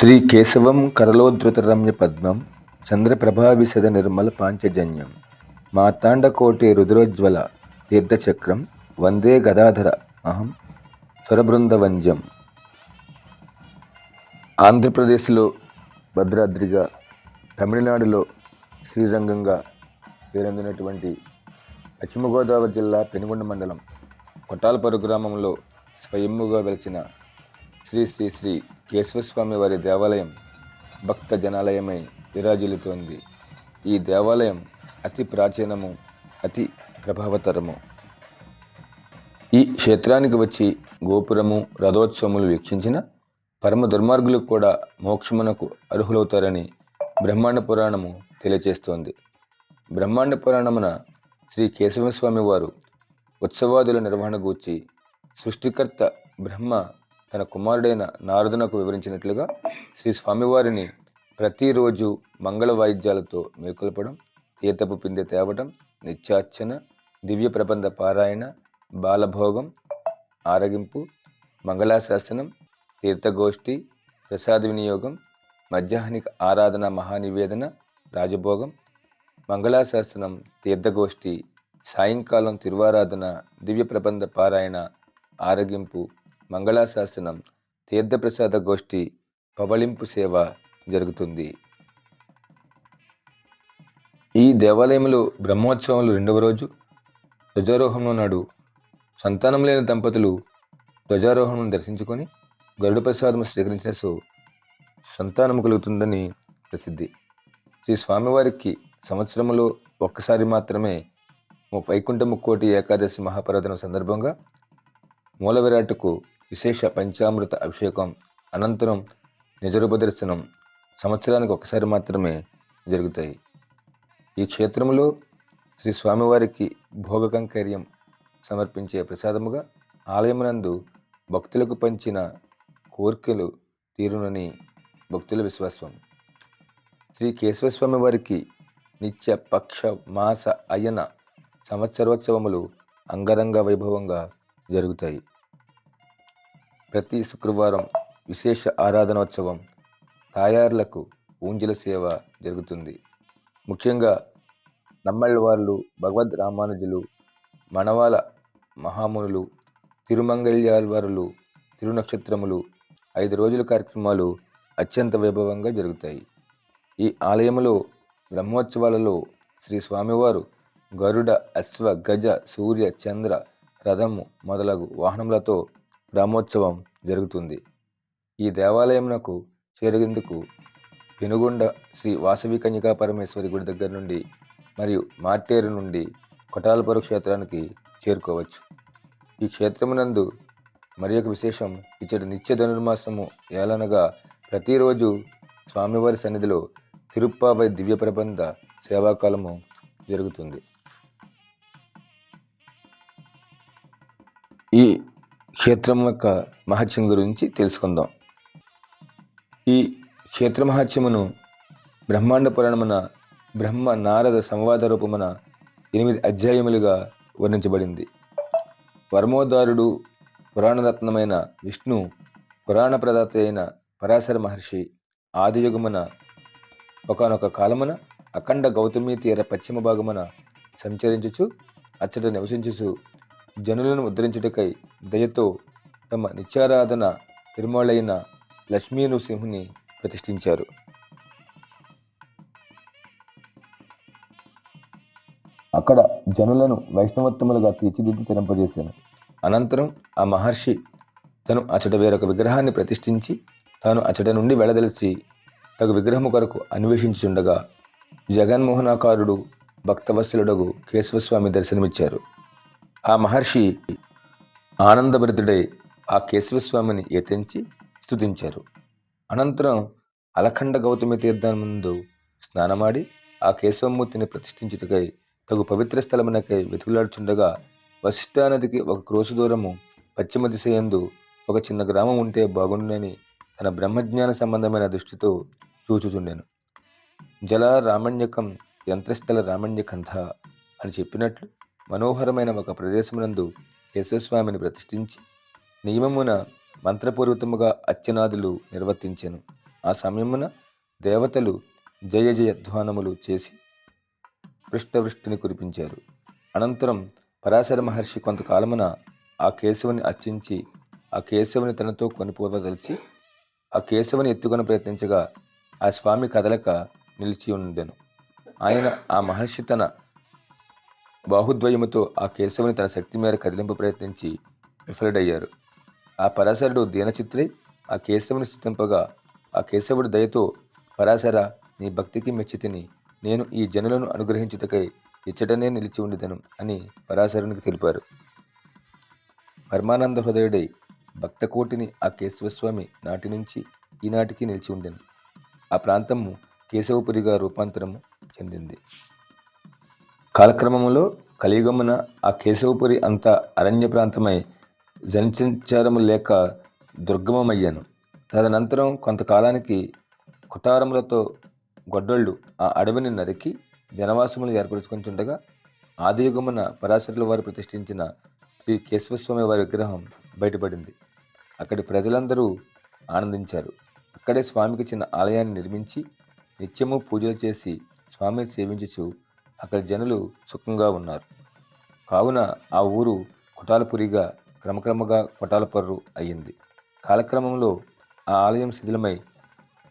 శ్రీ కేశవం కరలోద్ధృతరమ్య పద్మం చంద్రప్రభావిశద నిర్మల పాంచజన్యం మాతాండకోటి రుద్రోజ్వల తీర్థచక్రం వందే గదాధర అహం స్వరబృందవంజం. ఆంధ్రప్రదేశ్లో భద్రాద్రిగా తమిళనాడులో శ్రీరంగంగా పేరొందినటువంటి పశ్చిమ గోదావరి జిల్లా పెనుగొండ మండలం కొట్టాలపరు గ్రామంలో స్వయంగా వెలిసిన శ్రీ శ్రీ శ్రీ కేశవస్వామి వారి దేవాలయం భక్త జనాలయమై విరాజిల్లుతోంది. ఈ దేవాలయం అతి ప్రాచీనము అతి ప్రభావతరము. ఈ క్షేత్రానికి వచ్చి గోపురము రథోత్సవములు వీక్షించిన పరమ దుర్మార్గులు కూడా మోక్షమునకు అర్హులవుతారని బ్రహ్మాండ పురాణము తెలియచేస్తోంది. బ్రహ్మాండ పురాణమున శ్రీ కేశవస్వామి వారు ఉత్సవాదుల నిర్వహణ గూర్చి సృష్టికర్త బ్రహ్మ తన కుమారుడైన నారదునకు వివరించినట్లుగా శ్రీ స్వామివారిని ప్రతిరోజు మంగళ వాయిద్యాలతో మేల్కొల్పడం తీర్థపు పిందె తేవడం నిత్యార్చన దివ్య ప్రబంధ పారాయణ బాలభోగం ఆరగింపు మంగళాశాసనం తీర్థగోష్ఠి ప్రసాద వినియోగం మధ్యాహ్నిక ఆరాధన మహానివేదన రాజభోగం మంగళాశాసనం తీర్థగోష్ఠి సాయంకాలం తిరువారాధన దివ్య ప్రబంధ పారాయణ ఆరగింపు మంగళాశాసనం తీర్థప్రసాద గోష్ఠి పవళింపు సేవ జరుగుతుంది. ఈ దేవాలయంలో బ్రహ్మోత్సవాలు రెండవ రోజు ధ్వజారోహణం నాడు సంతానం లేని దంపతులు ధ్వజారోహణం దర్శించుకొని గరుడ ప్రసాదం స్వీకరించిన సో సంతానం కలుగుతుందని ప్రసిద్ధి. శ్రీ స్వామివారికి సంవత్సరంలో ఒక్కసారి మాత్రమే వైకుంఠ ముక్కోటి ఏకాదశి మహాపర్వదనం సందర్భంగా మూల విరాట్కు విశేష పంచామృత అభిషేకం అనంతరం నిజరూప దర్శనం సంవత్సరానికి ఒకసారి మాత్రమే జరుగుతాయి. ఈ క్షేత్రములో శ్రీ స్వామివారికి భోగ కంకర్యం సమర్పించే ప్రసాదముగా ఆలయమునందు భక్తులకు పంచిన కోర్కెలు తీరునని భక్తుల విశ్వాసం. శ్రీ కేశవస్వామి వారికి నిత్య పక్ష మాస అయన సంవత్సరోత్సవములు అంగరంగ వైభవంగా జరుగుతాయి. ప్రతి శుక్రవారం విశేష ఆరాధనోత్సవం తాయార్లకు ఊంజల సేవ జరుగుతుంది. ముఖ్యంగా నమ్మళ్ళవార్లు భగవద్ రామానుజులు మనవాల మహామునులు తిరుమంగళ్యాల్వారులు తిరునక్షత్రములు ఐదు రోజుల కార్యక్రమాలు అత్యంత వైభవంగా జరుగుతాయి. ఈ ఆలయములో బ్రహ్మోత్సవాలలో శ్రీ స్వామివారు గరుడ అశ్వ గజ సూర్య చంద్ర రథము మొదలగు వాహనములతో బ్రహ్మోత్సవం జరుగుతుంది. ఈ దేవాలయంనకు చేరేందుకు పెనుగొండ శ్రీ వాసవి కన్యకా పరమేశ్వరి గుడి దగ్గర నుండి మరియు మార్టేరు నుండి కొటాలపుర క్షేత్రానికి చేరుకోవచ్చు. ఈ క్షేత్రమునందు మరి ఒక విశేషం ఇచ్చటి నిత్య ధనుర్మాసము ఏలనగా ప్రతిరోజు స్వామివారి సన్నిధిలో తిరుప్పావై దివ్య ప్రబంధ సేవాకాలము జరుగుతుంది. ఈ క్షేత్రం యొక్క మహత్యం గురించి తెలుసుకుందాం. ఈ క్షేత్ర మహత్యమును బ్రహ్మాండ పురాణమున బ్రహ్మ నారద సంవాద రూపమున ఎనిమిది అధ్యాయములుగా వర్ణించబడింది. వర్మోదారుడు పురాణరత్నమైన విష్ణు పురాణ ప్రదాత అయిన పరాశర మహర్షి ఆదియుగమున ఒకనొక కాలమున అఖండ గౌతమి తీర పశ్చిమ భాగమున సంచరించుచు అచ్చట నివసించుచు జనులను ఉద్ధరించుటకై దయతో తమ నిత్యారాధన తిరుమలైన లక్ష్మీ నృసింహుని ప్రతిష్ఠించారు. అక్కడ జనులను వైష్ణవోత్తములుగా తీర్చిదిద్ది తెరింపజేశాను అనంతరం ఆ మహర్షి తను అచట వేరొక విగ్రహాన్ని ప్రతిష్ఠించి తాను అచట నుండి వెళ్ళదలిచి తగు విగ్రహము కొరకు అన్వేషించుండగా జగన్మోహనాకారుడు భక్తవత్సలుడగు కేశవస్వామి దర్శనమిచ్చారు. ఆ మహర్షి ఆనందభరితుడై ఆ కేశవస్వామిని యతించి స్తుతించారు. అనంతరం అలఖండ గౌతమి తీర్థం ముందు స్నానమాడి ఆ కేశవమూర్తిని ప్రతిష్ఠించుటకై తగు పవిత్ర స్థలమునకై వెతుకులాడుచుండగా వశిష్ఠా నదికి ఒక క్రోసు దూరము పశ్చిమ దిశ యందు ఒక చిన్న గ్రామం ఉంటే బాగుండునని తన బ్రహ్మజ్ఞాన సంబంధమైన దృష్టితో చూచుచుండెను. జల రామణ్యకం యంత్రస్థల రామణ్యకంథ అని చెప్పినట్లు మనోహరమైన ఒక ప్రదేశమునందు యశస్వామిని ప్రతిష్ఠించి నియమమున మంత్రపూర్వతముగా అర్చనాదులు నిర్వర్తించెను. ఆ సమయమున దేవతలు జయ జయ ధ్వానములు చేసి పృష్ఠవృష్టిని కురిపించారు. అనంతరం పరాశర మహర్షి కొంతకాలమున ఆ కేశవుని అర్చించి ఆ కేశవుని తనతో కొనిపోవదలిచి ఆ కేశవుని ఎత్తుకొని ప్రయత్నించగా ఆ స్వామి కదలక నిలిచి ఉండెను ఆయన ఆ మహర్షి తన బాహుద్వయముతో ఆ కేశవుని తన శక్తి మేర కదిలింపు ప్రయత్నించి విఫలుడయ్యారు. ఆ పరాశరుడు దీనచిత్రై ఆ కేశవుని స్థుతింపగా ఆ కేశవుడు దయతో పరాశర నీ భక్తికి మెచ్చితిని. నేను ఈ జనులను అనుగ్రహించుటకై ఇచ్చటనే నిలిచి ఉండిదను అని పరాశరునికి తెలిపారు. పరమానంద హృదయుడై భక్తకోటిని ఆ కేశవస్వామి నాటి నుంచి ఈనాటికి నిలిచి ఉండెను. ఆ ప్రాంతము కేశవపురిగా రూపాంతరము చెందింది. కాలక్రమంలో కలియుగమున ఆ కేశవపురి అంతా అరణ్య ప్రాంతమై జనసంచారము లేక దుర్గమమయ్యాను. తదనంతరం కొంతకాలానికి కుటారములతో గొడ్డళ్ళు ఆ అడవిని నరికి జనవాసములు ఏర్పరచుకుంటుండగా ఆదియుగమున పరాశరుల వారు ప్రతిష్ఠించిన శ్రీ కేశవస్వామి వారి విగ్రహం బయటపడింది. అక్కడి ప్రజలందరూ ఆనందించారు. అక్కడే స్వామికి చిన్న ఆలయాన్ని నిర్మించి నిత్యము పూజలు చేసి స్వామిని సేవించుచు అక్కడి జనులు సుఖంగా ఉన్నారు. కావున ఆ ఊరు కొటాలపురిగా క్రమక్రమగా కొటాలపర్రు అయ్యింది కాలక్రమంలో ఆ ఆలయం శిథిలమై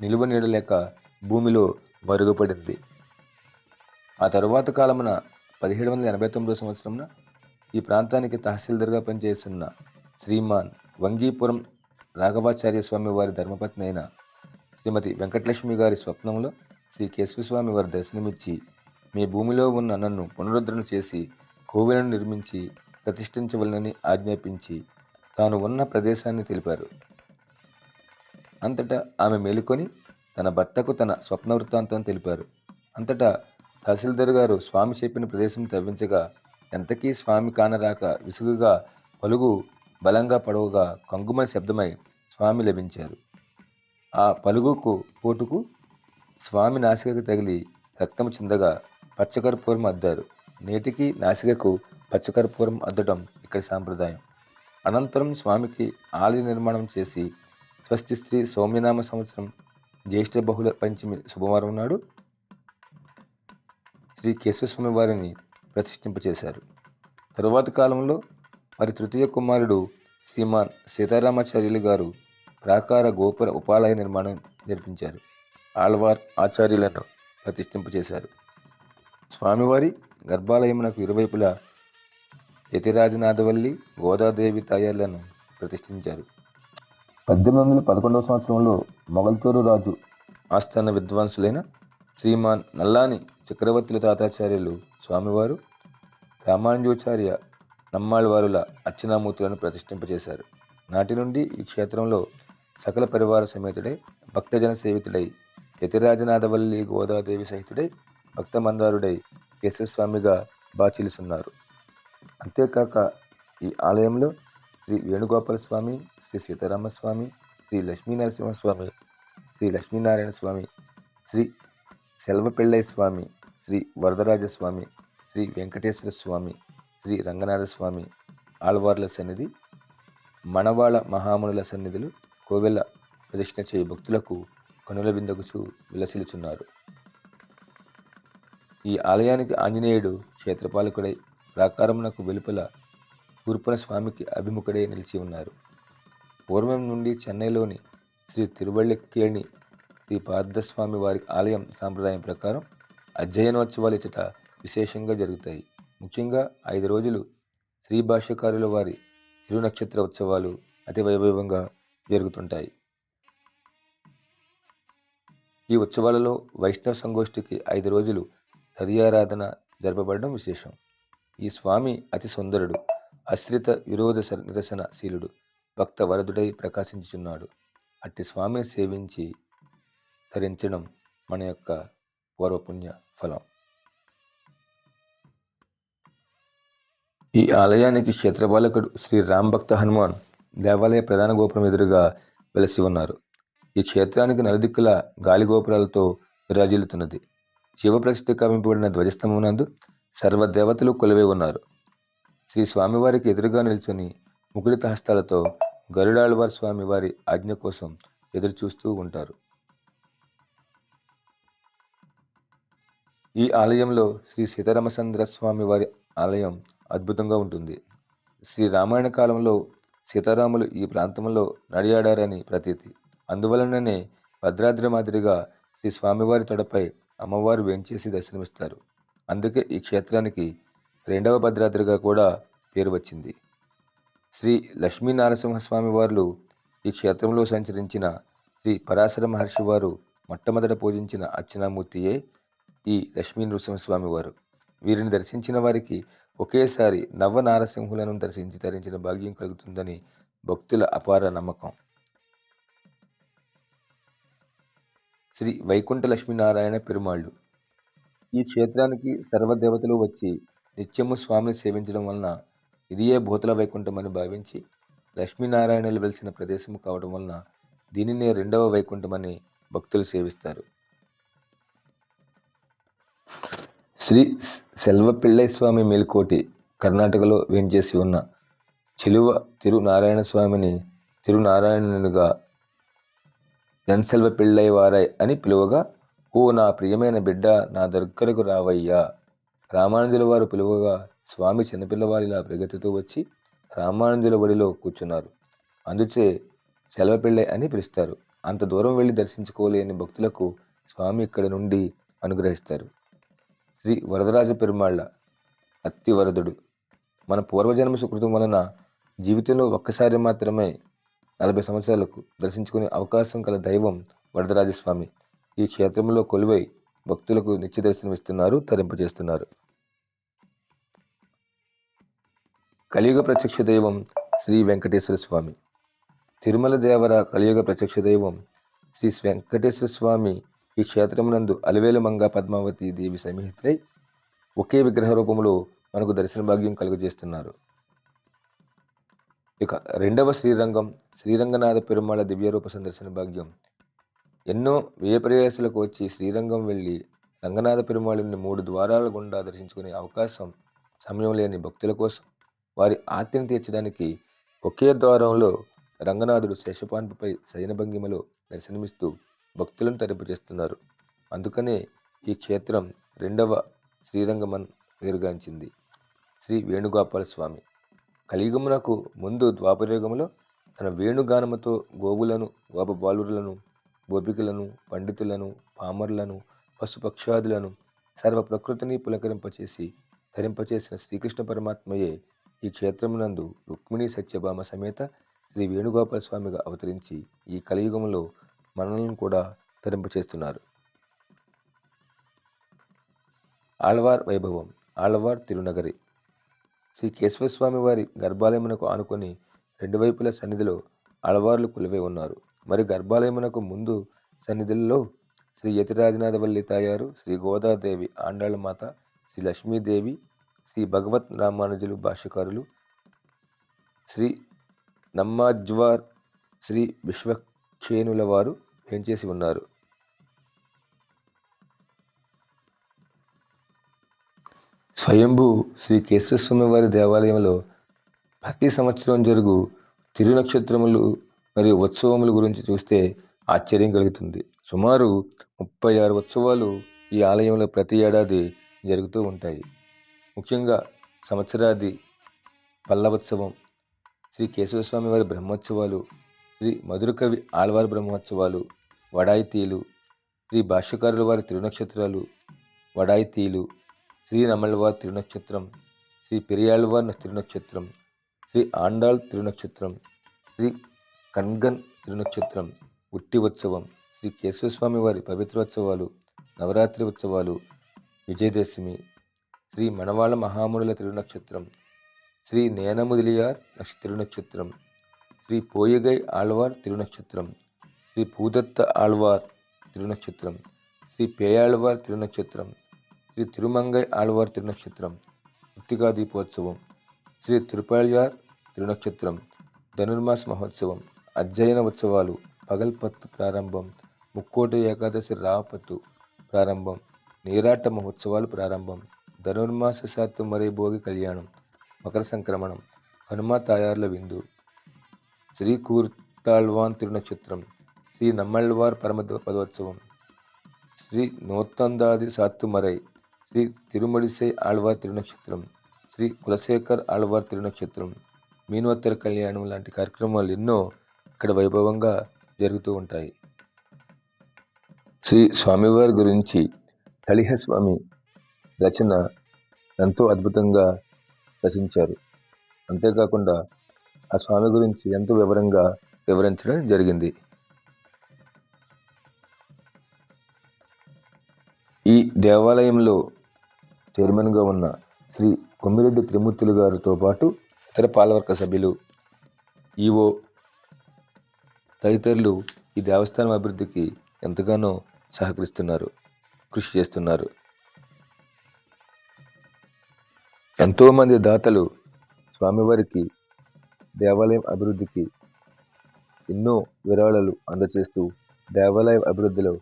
నిలువ నీడలేక భూమిలో మరుగుపడింది. ఆ తరువాత కాలమున పదిహేడు వందల ఎనభై తొమ్మిదో సంవత్సరంన ఈ ప్రాంతానికి తహసీల్దార్గా పనిచేస్తున్న శ్రీమాన్ వంగీపురం రాఘవాచార్య స్వామి వారి ధర్మపత్ని అయిన శ్రీమతి వెంకటలక్ష్మి గారి స్వప్నంలో శ్రీ కేశవస్వామి వారి దర్శనమిచ్చి మీ భూమిలో ఉన్న నన్ను పునరుద్ధరణ చేసి కోవెలను నిర్మించి ప్రతిష్ఠించవలనని ఆజ్ఞాపించి తాను ఉన్న ప్రదేశాన్ని తెలిపారు. అంతటా ఆమె మేలుకొని తన భర్తకు తన స్వప్న వృత్తాంతం తెలిపారు. అంతటా తహసీల్దార్ గారు స్వామి చెప్పిన ప్రదేశం తవ్వించగా ఎంతకీ స్వామి కానరాక విసుగుగా పలుగు బలంగా పడవగా కంగుమని శబ్దమై స్వామి లభించారు. ఆ పలుగుకు పోటుకు స్వామి నాసికకు తగిలి రక్తము చిందగా పచ్చకర్పూరం అద్దారు. నేటికి నాసికకు పచ్చకర్పూరం అద్దడం ఇక్కడ సాంప్రదాయం. అనంతరం స్వామికి ఆలయ నిర్మాణం చేసి స్వస్తి శ్రీ సౌమ్యనామ సంవత్సరం జ్యేష్ఠ బహుళ పంచమి శుభవారం నాడు శ్రీ కేశవస్వామి వారిని ప్రతిష్ఠింపచేశారు. తరువాతి కాలంలో మరి తృతీయ కుమారుడు శ్రీమాన్ సీతారామాచార్యులు గారు ప్రాకార గోపుర ఉపాలయ నిర్మాణం నిర్మించారు ఆళ్వార్ ఆచార్యులను ప్రతిష్ఠింపచేశారు. స్వామివారి గర్భాలయమునకు ఇరువైపులా యతిరాజనాథవల్లి గోదాదేవి తాయార్లను ప్రతిష్ఠించారు. పద్దెనిమిది వందల పదకొండవ సంవత్సరంలో మొగల్తూరు రాజు ఆస్థాన విద్వాంసులైన శ్రీమాన్ నల్లాని చక్రవర్తుల తాతాచార్యులు స్వామివారు రామానుజాచార్య నమ్మాళ్ళవారుల అర్చనామూర్తులను ప్రతిష్ఠింపచేశారు నాటి నుండి ఈ క్షేత్రంలో సకల పరివార సమేతుడై భక్తజన సేవితుడై యతిరాజనాథవల్లి గోదాదేవి సహితుడై భక్తమందారుడై కేశవస్వామిగా బాచిలుసున్నారు. అంతేకాక ఈ ఆలయంలో శ్రీ వేణుగోపాల స్వామి శ్రీ సీతారామస్వామి శ్రీ లక్ష్మీనరసింహస్వామి శ్రీ లక్ష్మీనారాయణ స్వామి శ్రీ సెల్వపెళ్ళై స్వామి శ్రీ వరదరాజ స్వామి శ్రీ వెంకటేశ్వర స్వామి శ్రీ రంగనాథ స్వామి ఆళ్వార్ల సన్నిధి మణవాళ మహామునుల సన్నిధులు కోవెల ప్రదక్షిణ చేయ భక్తులకు కనుల విందగుచు విలసిలుచున్నారు ఈ ఆలయానికి ఆంజనేయుడు క్షేత్రపాలకుడై ప్రాకారమునకు వెలుపల కూర్పున స్వామికి అభిముఖుడై నిలిచి ఉన్నారు. పూర్వం నుండి చెన్నైలోని శ్రీ తిరువళ్ళకేణి శ్రీ పార్థస్వామి వారి ఆలయం సాంప్రదాయం ప్రకారం అధ్యయనోత్సవాలు ఇచ్చట విశేషంగా జరుగుతాయి. ముఖ్యంగా ఐదు రోజులు శ్రీ భాష్యకారుల వారి తిరునక్షత్ర ఉత్సవాలు అతి వైభవంగా జరుగుతుంటాయి. ఈ ఉత్సవాలలో వైష్ణవ సంగోష్ఠికి ఐదు రోజులు తదియారాధన జరపబడడం విశేషం. ఈ స్వామి అతి సుందరుడు అశ్రిత విరోధ నిరసనశీలుడు నిరసన శీలుడు భక్త వరదుడై ప్రకాశించుచున్నాడు. అట్టి స్వామిని సేవించి ధరించడం మన యొక్క పూర్వపుణ్య ఫలం. ఈ ఆలయానికి క్షేత్రపాలకుడు శ్రీ రాంభక్త భక్త హనుమాన్ దేవాలయ ప్రధాన గోపురం ఎదురుగా వెలసి ఉన్నారు. ఈ క్షేత్రానికి నలుదిక్కుల గాలి గోపురాలతో విరాజిల్లుతున్నది. శివప్రసిద్ధి కమింపబడిన ధ్వజస్తంభమునందు సర్వదేవతలు కొలువై ఉన్నారు. శ్రీ స్వామివారికి ఎదురుగా నిల్చొని ముకుళిత హస్తాలతో గరుడాళ్వార్ స్వామి వారి ఆజ్ఞ కోసం ఎదురు చూస్తూ ఉంటారు. ఈ ఆలయంలో శ్రీ సీతారామచంద్ర స్వామి వారి ఆలయం అద్భుతంగా ఉంటుంది. శ్రీ రామాయణ కాలంలో సీతారాములు ఈ ప్రాంతంలో నడియాడారని ప్రతీతి. అందువలననే భద్రాద్రి మాదిరిగా శ్రీ స్వామివారి తొడపై అమ్మవారు వేంచేసి దర్శనమిస్తారు. అందుకే ఈ క్షేత్రానికి రెండవ భద్రాద్రిగా కూడా పేరు వచ్చింది. శ్రీ లక్ష్మీ నారసింహస్వామి వారు ఈ క్షేత్రంలో సంచరించిన శ్రీ పరాశర మహర్షి వారు మొట్టమొదట పూజించిన అర్చనామూర్తియే ఈ లక్ష్మీ నృసింహస్వామి వారు. వీరిని దర్శించిన వారికి ఒకేసారి నవ నారసింహులను దర్శించి ధరించిన భాగ్యం కలుగుతుందని భక్తుల అపార నమ్మకం. శ్రీ వైకుంఠ లక్ష్మీనారాయణ పెరుమాళ్ళు. ఈ క్షేత్రానికి సర్వదేవతలు వచ్చి నిత్యము స్వామిని సేవించడం వలన ఇదియే భూతల వైకుంఠం అని భావించి లక్ష్మీనారాయణలు వెలిసిన ప్రదేశం కావడం వలన దీనినే రెండవ వైకుంఠం అని భక్తులు సేవిస్తారు. శ్రీ సెల్వపిళ్ళై స్వామి మేల్కోటి కర్ణాటకలో వేంచేసి ఉన్న చిలువ తిరునారాయణ స్వామిని తిరునారాయణునిగా జన్సెల్వ పెళ్ళైవారై అని పిలువగా ఓ నా ప్రియమైన బిడ్డ నా దగ్గరకు రావయ్యా. రామానుజుల వారు పిలువగా స్వామి చిన్నపిల్లవారిలా ప్రగతితో వచ్చి రామానుజుల వడిలో కూర్చున్నారు. అందుచే సెలవపిళ్ళై అని పిలుస్తారు. అంత దూరం వెళ్ళి దర్శించుకోలేని భక్తులకు స్వామి ఇక్కడ నుండి అనుగ్రహిస్తారు. శ్రీ వరదరాజ పెరుమాళ్ళ అత్తి వరదుడు మన పూర్వజన్మ సుకృతం వలన జీవితంలో ఒక్కసారి మాత్రమే నలభై సంవత్సరాలకు దర్శించుకునే అవకాశం కల దైవం వరదరాజస్వామి ఈ క్షేత్రంలో కొలువై భక్తులకు నిత్య దర్శనమిస్తున్నారు తరింపజేస్తున్నారు. కలియుగ ప్రత్యక్ష దైవం శ్రీ వెంకటేశ్వర స్వామి. తిరుమల దేవర కలియుగ ప్రత్యక్ష దైవం శ్రీ వెంకటేశ్వర స్వామి ఈ క్షేత్రమునందు అలివేలు మంగ పద్మావతి దేవి సన్నిహితులై ఒకే విగ్రహ రూపంలో మనకు దర్శన భాగ్యం కలుగజేస్తున్నారు. ఇక రెండవ శ్రీరంగం శ్రీరంగనాథ పెరుమాళ దివ్యరూప సందర్శన భాగ్యం. ఎన్నో వ్యయప్రయాసులకు వచ్చి శ్రీరంగం వెళ్ళి రంగనాథ పెరుమాళుని మూడు ద్వారాల గుండా దర్శించుకునే అవకాశం సమయం లేని భక్తుల కోసం. వారి ఆర్తిని తీర్చడానికి ఒకే ద్వారంలో రంగనాథుడు శేషపాన్పుపై శయనభంగిమలో దర్శనమిస్తూ భక్తులను తరింపజేస్తున్నారు అందుకనే ఈ క్షేత్రం రెండవ శ్రీరంగమన్ పేరుగాంచింది. శ్రీ వేణుగోపాల స్వామి. కలియుగమునకు ముందు ద్వాపరయుగములో తన వేణుగానముతో గోవులను గోపబాలురులను గోపికలను పండితులను పామరులను పశుపక్షాదులను సర్వ ప్రకృతిని పులకరింపచేసి ధరింపచేసిన శ్రీకృష్ణ పరమాత్మయే ఈ క్షేత్రమునందు రుక్మిణి సత్యభామ సమేత శ్రీ వేణుగోపాల స్వామిగా అవతరించి ఈ కలియుగంలో మనలను కూడా ధరింపచేస్తున్నారు. ఆళ్వార్ వైభవం ఆళ్వార్ తిరునగరి. శ్రీ కేశవస్వామి వారి గర్భాలయమునకు ఆనుకొని రెండు వైపుల సన్నిధిలో అలవార్లు కొలువై ఉన్నారు. మరి గర్భాలయమునకు ముందు సన్నిధుల్లో శ్రీ యతిరాజనాథవల్లి తాయారు శ్రీ గోదాదేవి ఆండాళ్ళమాత శ్రీ లక్ష్మీదేవి శ్రీ భగవత్ రామానుజులు భాష్యకారులు శ్రీ నమ్మాజ్వార్ శ్రీ విశ్వక్షేణుల వారు వేంచేసి ఉన్నారు. స్వయంభూ శ్రీ కేశవస్వామి వారి దేవాలయంలో ప్రతి సంవత్సరం జరుగు తిరునక్షత్రములు మరియు ఉత్సవముల గురించి చూస్తే ఆశ్చర్యం కలుగుతుంది. సుమారు ముప్పై ఆరు ఉత్సవాలు ఈ ఆలయంలో ప్రతి ఏడాది జరుగుతూ ఉంటాయి. ముఖ్యంగా సంవత్సరాది పల్లవోత్సవం శ్రీ కేశవస్వామి వారి బ్రహ్మోత్సవాలు శ్రీ మధురకవి ఆళ్వారి బ్రహ్మోత్సవాలు వడాయితీలు శ్రీ భాష్యకారుల వారి తిరునక్షత్రాలు వడాయితీలు శ్రీ నమల్వార్ తిరునక్షత్రం శ్రీ పెరియాళ్వార్ తిరునక్షత్రం శ్రీ ఆండాల్ తిరునక్షత్రం శ్రీ కన్గన్ తిరునక్షత్రం ఉట్టి ఉత్సవం శ్రీ కేశవస్వామి వారి పవిత్రోత్సవాలు నవరాత్రి ఉత్సవాలు విజయదశమి శ్రీ మణవాళ మహామునుల తిరునక్షత్రం శ్రీ నేనముదిలియార్ నక్ష తిరునక్షత్రం శ్రీ పోయగై ఆళ్వార్ తిరునక్షత్రం శ్రీ పూదత్త ఆళ్వార్ తిరునక్షత్రం శ్రీ పేయాళ్వార్ తిరునక్షత్రం శ్రీ తిరుమంగై ఆళ్వార్ తిరునక్షత్రం కృతికా దీపోత్సవం శ్రీ తిరుపాళ్యార్ తిరునక్షత్రం ధనుర్మాస మహోత్సవం అధ్యయన ఉత్సవాలు పగల్పత్తు ప్రారంభం ముక్కోటి ఏకాదశి రావపత్తు ప్రారంభం నీరాట మహోత్సవాలు ప్రారంభం ధనుర్మాస శాతం మరే భోగి కళ్యాణం మకర సంక్రమణం హనుమ తాయార్ల విందు శ్రీ కూర్తాళ్వాన్ తిరునక్షత్రం శ్రీ నమ్మళ్వార్ పరమ పదోత్సవం శ్రీ నూతందాది సాత్తుమరై శ్రీ తిరుమడిసై ఆళ్వార్ తిరునక్షత్రం శ్రీ కులశేఖర్ ఆళ్వార్ తిరునక్షత్రం మీనోత్తర కళ్యాణం లాంటి కార్యక్రమాలు ఎన్నో ఇక్కడ వైభవంగా జరుగుతూ ఉంటాయి. శ్రీ స్వామివారి గురించి కలిహ స్వామి రచన ఎంతో అద్భుతంగా రచించారు. అంతేకాకుండా ఆ స్వామి గురించి ఎంతో వివరంగా వివరించడం జరిగింది. ఈ దేవాలయంలో చైర్మన్గా ఉన్న శ్రీ కొమ్మిరెడ్డి త్రిమూర్తులు గారితో పాటు ఇతర పాలవర్గ సభ్యులు ఈవో తదితరులు ఈ దేవస్థానం అభివృద్ధికి ఎంతగానో సహకరిస్తున్నారు కృషి చేస్తున్నారు. ఎంతోమంది దాతలు స్వామివారికి దేవాలయం అభివృద్ధికి ఎన్నో విరాళాలు అందజేస్తూ దేవాలయం అభివృద్ధిలో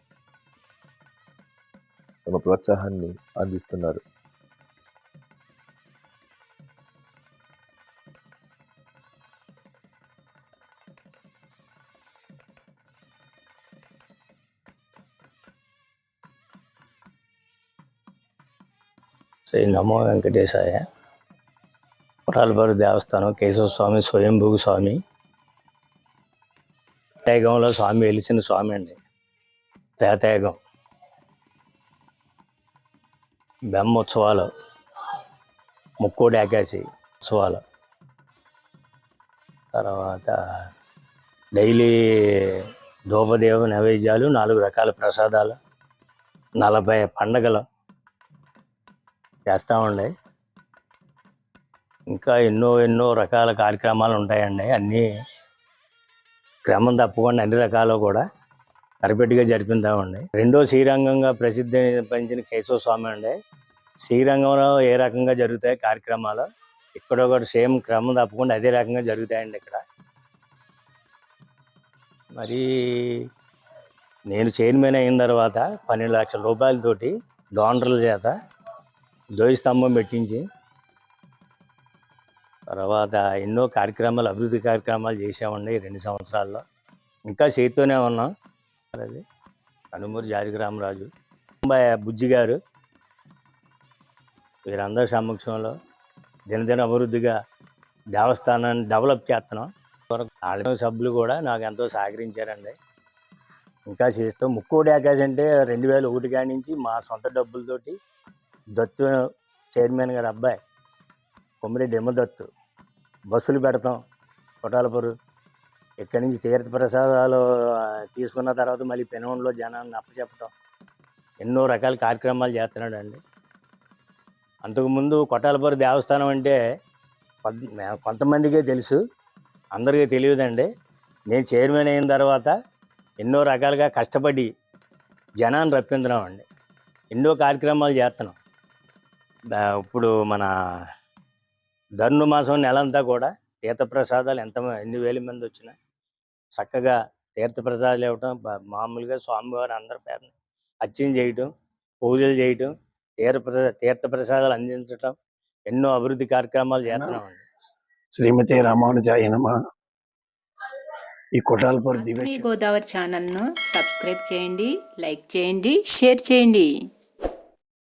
తమ ప్రోత్సాహాన్ని అందిస్తున్నారు. శ్రీ నమో వెంకటేశాయ. పురాలపల్లి దేవస్థానం కేశవ స్వామి స్వయంభూ స్వామి. త్రేతాయుగంలో స్వామి వెలిసిన స్వామి అండి. త్రేతాయుగం బ్రహ్మోత్సవాలు. ముక్కోడి ఆకాశి ఉత్సవాలు. తర్వాత డైలీ ధూపదేవ నైవేద్యాలు నాలుగు రకాల ప్రసాదాలు నలభై పండగలు. చేస్తామండి ఇంకా ఎన్నో ఎన్నో రకాల కార్యక్రమాలు ఉంటాయండి. అన్నీ క్రమం తప్పకుండా అన్ని రకాలు కూడా కరిపెట్టిగా జరిపిద్దామండి రెండో శ్రీరంగంగా ప్రసిద్ధి పెంచిన కేశవ స్వామి అండి. శ్రీరంగంలో ఏ రకంగా జరుగుతాయి కార్యక్రమాలు? ఇక్కడ ఒకటి సేమ్ క్రమం తప్పకుండా అదే రకంగా జరుగుతాయండి ఇక్కడ. మరి నేను చైర్మన్ అయిన తర్వాత పన్నెండు లక్షల రూపాయలతోటి డోనర్ల చేత ధ్వజ స్తంభం పెట్టించి తర్వాత ఎన్నో కార్యక్రమాలు అభివృద్ధి కార్యక్రమాలు చేసామండి ఈ రెండు సంవత్సరాల్లో. ఇంకా చేతితోనే ఉన్నాం. అది కనుమూరి జానకి రామరాజు బుజ్జి గారు వీరందరి సమక్షంలో దినదిన అభివృద్ధిగా దేవస్థానాన్ని డెవలప్ చేస్తున్నాం. వాళ్ళ సభ్యులు కూడా నాకు ఎంతో సహకరించారండి. ఇంకా చేస్తూ. ముక్కోడి ఆకాశ్ అంటే రెండు వేల ఒకటి కాడి నుంచి మా సొంత డబ్బులతోటి దత్తు చైర్మన్ గారు అబ్బాయి కొమ్మిరెడ్డి ఎమ్మదత్తు బస్సులు పెడతాం కొటాలపూరు. ఇక్కడి నుంచి తీర్థ ప్రసాదాలు తీసుకున్న తర్వాత మళ్ళీ పెనవంలో జనాన్ని అప్పచెప్పటం. ఎన్నో రకాల కార్యక్రమాలు చేస్తున్నాడు అండి అంతకుముందు కొట్టాలపురి దేవస్థానం అంటే కొంతమందికే తెలుసు అందరికీ తెలియదండి. నేను చైర్మన్ అయిన తర్వాత ఎన్నో రకాలుగా కష్టపడి జనాన్ని రప్పించడం అండి ఎన్నో కార్యక్రమాలు చేస్తున్నాం. ఇప్పుడు మన ధర్ను మాసం నెలంతా కూడా తీర్థప్రసాదాలు ఎంత ఎన్ని వేల మంది వచ్చినా చక్కగా తీర్థప్రసాదాలు ఇవ్వటం మామూలుగా స్వామివారి అందరి పేరుని అర్చన చేయటం పూజలు చేయటం తీర్థ తీర్థప్రసాదాలు అందించటం ఎన్నో అభివృద్ధి కార్యక్రమాలు చేస్తున్నామండి. శ్రీమతి రామానుజాయ నమ. ఈ కొటాలపూర్ దివ్య గోదావరి ఛానల్ను సబ్స్క్రైబ్ చేయండి లైక్ చేయండి షేర్ చేయండి.